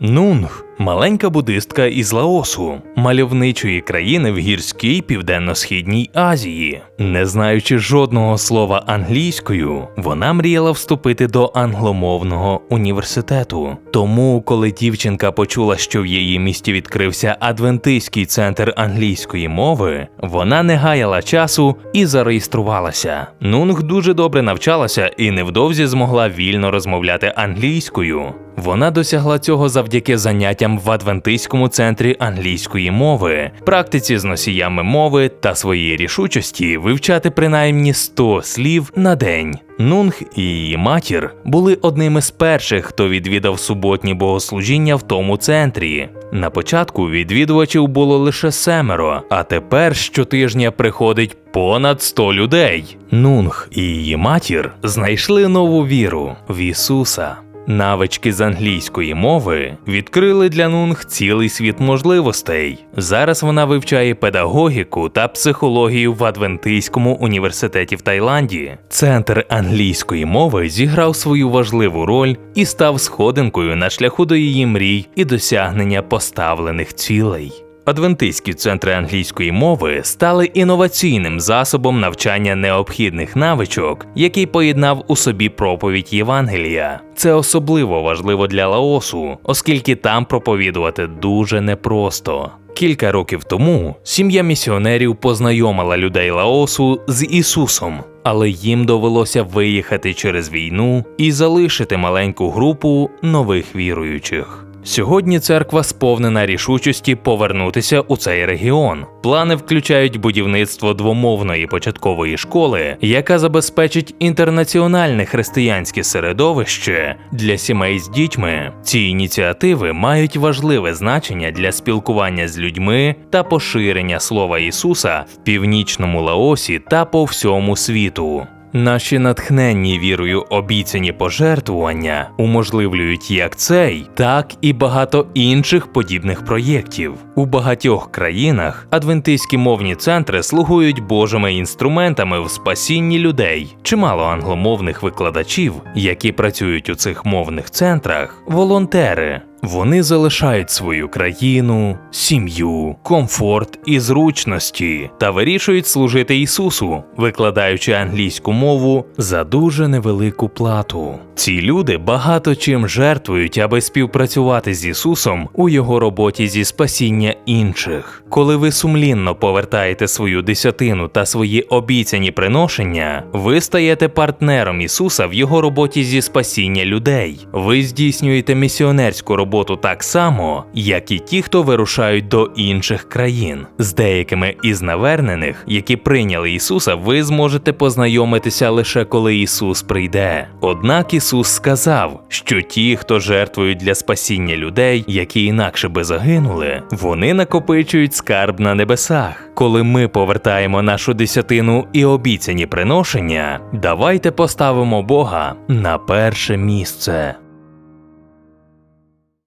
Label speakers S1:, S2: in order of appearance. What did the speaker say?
S1: Нунг маленька буддистка із Лаосу, мальовничої країни в гірській південно-східній Азії. Не знаючи жодного слова англійською, вона мріяла вступити до англомовного університету. Тому, коли дівчинка почула, що в її місті відкрився адвентистський центр англійської мови, вона не гаяла часу і зареєструвалася. Нунг дуже добре навчалася і невдовзі змогла вільно розмовляти англійською. Вона досягла цього завдяки заняттям в адвентистському центрі англійської мови, практиці з носіями мови та своїй рішучості вивчати принаймні 100 слів на день. Нунг і її матір були одними з перших, хто відвідав суботні богослужіння в тому центрі. На початку відвідувачів було лише семеро, а тепер щотижня приходить понад 100 людей. Нунг і її матір знайшли нову віру в Ісуса. Навички з англійської мови відкрили для Нунг цілий світ можливостей. Зараз вона вивчає педагогіку та психологію в Адвентийському університеті в Таїланді. Центр англійської мови зіграв свою важливу роль і став сходинкою на шляху до її мрій і досягнення поставлених цілей. Адвентистські центри англійської мови стали інноваційним засобом навчання необхідних навичок, який поєднав у собі проповідь Євангелія. Це особливо важливо для Лаосу, оскільки там проповідувати дуже непросто. Кілька років тому сім'я місіонерів познайомила людей Лаосу з Ісусом, але їм довелося виїхати через війну і залишити маленьку групу нових віруючих. Сьогодні церква сповнена рішучості повернутися у цей регіон. Плани включають будівництво двомовної початкової школи, яка забезпечить інтернаціональне християнське середовище для сімей з дітьми. Ці ініціативи мають важливе значення для спілкування з людьми та поширення слова Ісуса в північному Лаосі та по всьому світу. Наші натхненні вірою обіцяні пожертвування уможливлюють як цей, так і багато інших подібних проєктів. У багатьох країнах адвентистські мовні центри слугують божими інструментами в спасінні людей. Чимало англомовних викладачів, які працюють у цих мовних центрах, волонтери. Вони залишають свою країну, сім'ю, комфорт і зручності та вирішують служити Ісусу, викладаючи англійську мову за дуже невелику плату. Ці люди багато чим жертвують, аби співпрацювати з Ісусом у його роботі зі спасіння інших. Коли ви сумлінно повертаєте свою десятину та свої обіцяні приношення, ви стаєте партнером Ісуса в його роботі зі спасіння людей. Ви здійснюєте місіонерську роботу роботу так само, як і ті, хто вирушають до інших країн. З деякими із навернених, які прийняли Ісуса, ви зможете познайомитися лише коли Ісус прийде. Однак Ісус сказав, що ті, хто жертвують для спасіння людей, які інакше би загинули, вони накопичують скарб на небесах. Коли ми повертаємо нашу десятину і обіцяні приношення, давайте поставимо Бога на перше місце.